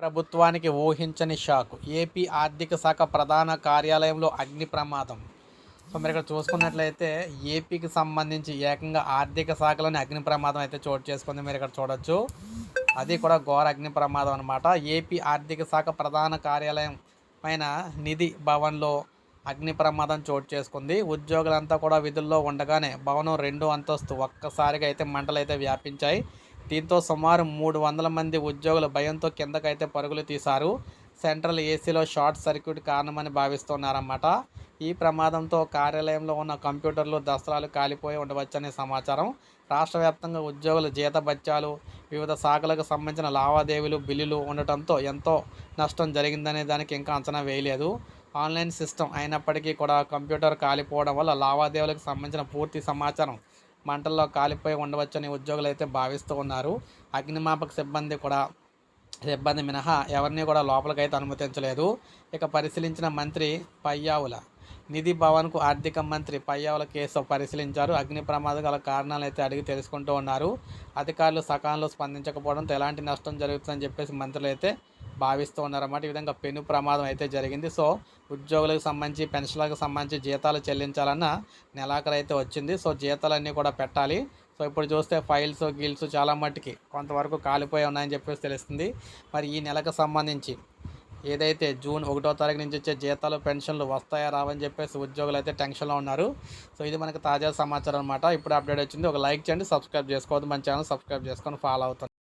ప్రభుత్వానికి ఊహించని shock. AP ఆర్థిక శాఖ ప్రధాన కార్యాలయంలో అగ్ని ప్రమాదం. సో మీరు ఇక్కడ చూసుకున్నట్లయితే ఏపీకి సంబంధించి ఏకంగా ఆర్థిక శాఖలోని అగ్ని ప్రమాదం అయితే చోటు చేసుకుంది. మీరు ఇక్కడ చూడొచ్చు. అది కూడా ఘోర అగ్ని ప్రమాదం అనమాట ఏపీ ఆర్థిక శాఖ ప్రధాన కార్యాలయం పైన నిధి భవన్లో అగ్ని ప్రమాదం చోటు చేసుకుంది. ఉద్యోగులంతా కూడా విధుల్లో ఉండగానే భవనం రెండో అంతస్తు ఒక్కసారిగా అయితే మంటలు అయితే వ్యాపించాయి. దీంతో సుమారు మూడు వందల మంది ఉద్యోగులు భయంతో కిందకైతే పరుగులు తీశారు. సెంట్రల్ ఏసీలో షార్ట్ సర్క్యూట్ కారణమని భావిస్తున్నారన్నమాట. ఈ ప్రమాదంతో కార్యాలయంలో ఉన్న కంప్యూటర్లు దసరాలు కాలిపోయి ఉండవచ్చనే సమాచారం. రాష్ట్ర వ్యాప్తంగా ఉద్యోగుల జీతభత్యాలు వివిధ శాఖలకు సంబంధించిన లావాదేవీలు బిల్లులు ఉండటంతో ఎంతో నష్టం జరిగిందనే దానికి ఇంకా అంచనా వేయలేదు. ఆన్లైన్ సిస్టమ్ అయినప్పటికీ కూడా కంప్యూటర్ కాలిపోవడం వల్ల లావాదేవీలకు సంబంధించిన పూర్తి సమాచారం మంటల్లో కాలిపోయి ఉండవచ్చని ఉద్యోగులు అయితే భావిస్తూ ఉన్నారు. అగ్నిమాపక సిబ్బంది కూడా సిబ్బంది మినహా ఎవరిని కూడా లోపలికైతే అనుమతించలేదు. ఇక పరిశీలించిన మంత్రి పయ్యావుల నిధి భవన్కు ఆర్థిక మంత్రి పయ్యావుల కేసు పరిశీలించారు. అగ్ని ప్రమాదం గల కారణాలు అయితే అడిగి తెలుసుకుంటూ ఉన్నారు. అధికారులు సకాలంలో స్పందించకపోవడంతో ఎలాంటి నష్టం జరుగుతుందని చెప్పేసి మంత్రులు అయితే భావిస్తూ ఉన్నారన్నమాట. ఈ విధంగా పెను ప్రమాదం అయితే జరిగింది. సో ఉద్యోగులకు సంబంధించి పెన్షన్లకు సంబంధించి జీతాలు చెల్లించాలన్న నెలాఖరు అయితే వచ్చింది. సో జీతాలన్నీ కూడా పెట్టాలి. సో ఇప్పుడు చూస్తే ఫైల్స్ గిల్స్ చాలా మట్టుకి కొంతవరకు కాలిపోయి ఉన్నాయని చెప్పేసి తెలుస్తుంది. మరి ఈ నెలకు సంబంధించి ఏదైతే జూన్ ఒకటో తారీఖు నుంచి వచ్చే జీతాలు పెన్షన్లు వస్తాయా రావని చెప్పేసి ఉద్యోగులు అయితే టెన్షన్లో ఉన్నారు. సో ఇది మనకు తాజా సమాచారం అనమాట ఇప్పుడు అప్డేట్ వచ్చింది. ఒక లైక్ చేయండి సబ్స్క్రైబ్ చేసుకోవద్దు. మన ఛానల్ సబ్స్క్రైబ్ చేసుకొని ఫాలో అవుతుంది